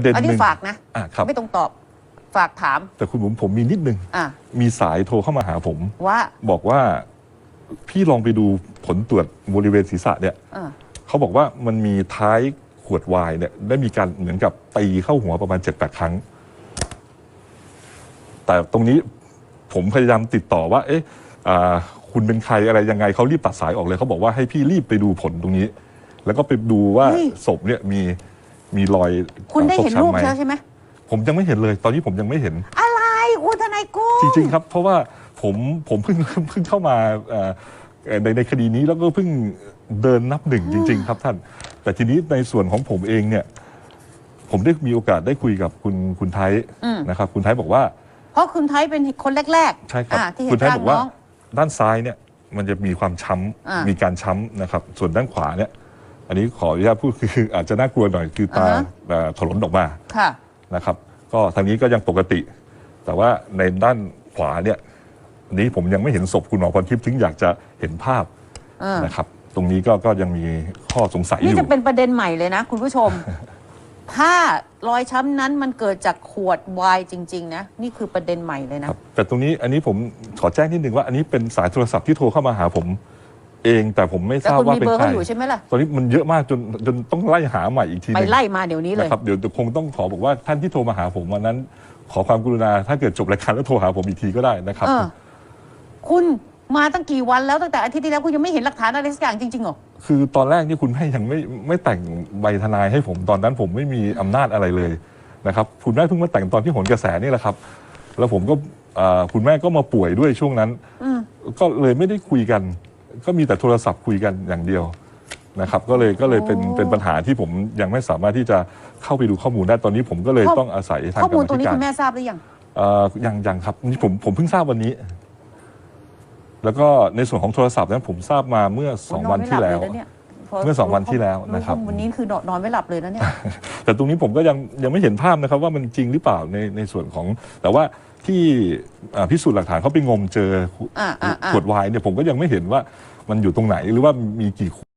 ประเด็นอันหนี้นึ่งฝากนะ อะครับ ไม่ต้องตอบ ฝากถาม แต่คุณผมผมมีนิดนึง อะมีสายโทรเข้ามาหาผม ว่าบอกว่าพี่ลองไปดูผลตรวจบริเวณศีรษะเนี่ยเออเขาบอกว่ามันมีท้ายขวดไวน์เนี่ยได้มีการเหมือนกับตีเข้าหัวประมาณ7จ็ดแปดครั้ง แต่ตรงนี้ผมพยายามติดต่อว่า เอ๊ะอ่าคุณเป็นใครอะไรยังไงเขารีบตัดสายออกเลยเขาบอกว่าให้พี่รีบไปดูผลตรงนี้ แล้วก็ไปดูว่าเฮ้ยศพเนี่ยมี มีรอยคุณได้ฟกเห็นช้ำรูปไหมแล้วใช่ไหมผมยังไม่เห็นเลย ตอนนี้ผมยังไม่เห็น อะไรคุณทนายกุ้งจริง ๆ ครับ เพราะว่าผมผมเพิ่งเพิ่งเข้ามาเอ่อเอ่อในในคดีนี้แล้วก็เพิ่งเดินนับหนึ่งจริง ๆ ครับท่าน แต่ทีนี้ในส่วนของผมเองเนี่ย ผมได้มีโอกาสได้คุยกับคุณคุณไทยอืมนะครับ คุณไทยบอกว่า เพราะคุณไทยเป็นคนแรกๆใช่ครับอะที่เห็คุณนไทยร่างบอกว่าน้องด้านซ้ายเนี่ยมันจะมีความช้อ่าำมีการช้ำนะครับ ส่วนด้านขวาเนี่ย อันนี้ขออนุญาตพูดคือคืออาจจะน่ากลัวหน่อยคือตาอ่าฮะ เอ่อถลนออกมาค่ะ นะครับ ก็ทางนี้ก็ยังปกติ แต่ว่าในด้านขวาเนี่ยอันนี้ผมยังไม่เห็นศพคุณหมอพรทิพย์ถึงอยากจะเห็นภาพเออ นะครับ ตรงนี้ก็ก็ยังมีข้อสงสัยอนี่ยู่ จะเป็นประเด็นใหม่เลยนะ คุณผู้ชม ถ้ารอยช้ำนั้นมันเกิดจากขวดไวน์จริง ๆ นะ นี่คือประเด็นใหม่เลยนะ ครับแต่ตรงนี้อันนี้ผมขอแจ้งนิดนึงว่าอันนี้เป็นสายโทรศัพท์ที่โทรเข้ามาหาผม เองแต่ผมไม่ทแต่ราบคุณว่ามีเป็นเบอร์ใคร เขาอยู่ใช่ไหมล่ะ ตอนนี้มันเยอะมากจนจนต้องไล่หาใหม่อีกทีหไปนึงไล่มาเดี๋ยวนี้เลย นะครับเดี๋ยวเดี๋ยวคงต้องขอบอกว่าท่านที่โทรมาหาผมวันนั้น ขอความกรุณาถ้าเกิดจบรายการแล้วโทรหาผมอีกทีก็ได้นะครับ เออ คุณมาตั้งกี่วันแล้วตั้งแต่อาทิตย์ที่แล้วคุณยังไม่เห็นหลักฐานอะไรสักอย่างจริงๆเหรอ คือตอนแรกนี่คุณแม่ยังไม่ไม่แต่งใบทนายให้ผมตอนนั้นผมไม่มีอำนาจอะไรเลยนะครับคุณแม่เพิ่งมาแต่งตอนที่โหนกระแสนี่แหละครับ แล้วผมก็อ่าคุณแม่ก็มาป่วยด้วยช่วงนั้นอืมก็เลยไม่ได้คุยกัน ก็มีแต่โทรศัพท์คุยกันอย่างเดียวนะครับก็เลยก็เลยเป็นโอ้เป็นปัญหาที่ผมยังไม่สามารถที่จะเข้าไปดูข้อมูลได้ตอนนี้ผมก็เลยข้อต้องอาศัยทางข้อกรมูรลมตัวธินี้การคุณแม่ทราบหรือยัง เอ่อยังยังครับนี่ผมผมเพิ่งทราบวันนี้ แล้วก็ในส่วนของโทรศัพท์นั้นผมทราบมาเมื่อสองวันที่แล้วนอนไม่หบเยะเนี่ยพเมื่อสองวันที่แล้วนะครับวันนี้คือนอนนอนไม่หลับเลยนะเนี่ย แต่ตรงนี้ผมก็ยังยังไม่เห็นภาพนะครับว่ามันจริงหรือเปล่าในในส่วนของ แต่ว่าที่อ่าพิสูจน์หลักฐานเขาไปงมเจออ่าอ่าอ่าขวดไวน์เนี่ยผมก็ยังไม่เห็นว่ามันอยู่ตรงไหนหรือว่ามีกี่ขวด